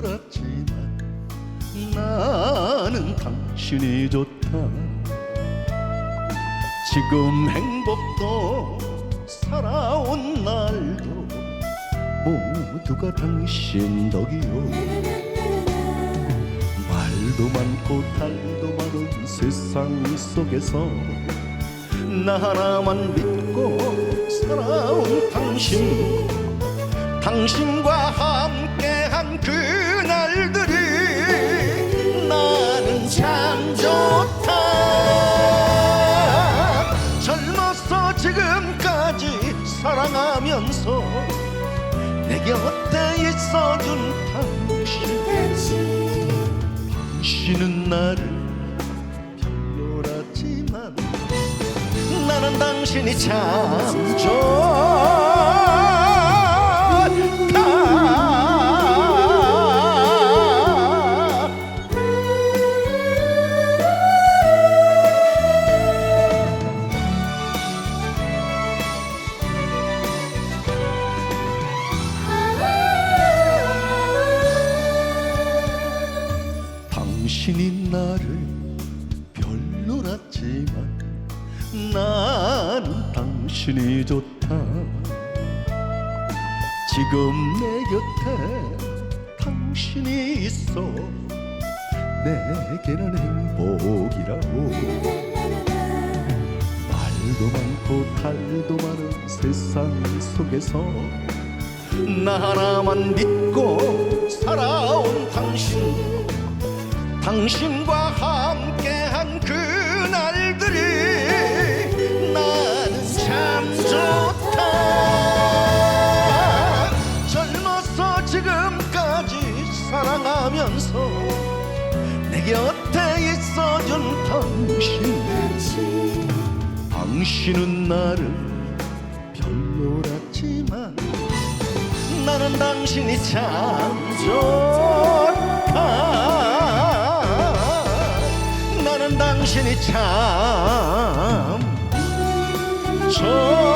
부럽지만 나는 당신이 좋다. 지금 행복도 살아온 날도 모두가 당신 덕이요 말도 많고 달도 많은 세상 속에서 나 하나만 믿고 살아온 당신. 당신과 내 곁에 있어준 당신 당신은 나를 별로라지만 나는 당신이 참 좋다 당신이 나를 별로랐지만 나는 당신이 좋다. 지금 내 곁에 당신이 있어. 내게는 행복이라고. 말도 많고 달도 많은 세상 속에서 나 하나만 믿고 살아온 당신과 함께한 그날들이 나는 참 좋다. 젊어서 지금까지 사랑하면서 내 곁에 있어준 당신? 당신은 나를 별로랐지만 나는 당신이 참 좋다 당신이 참. 좋다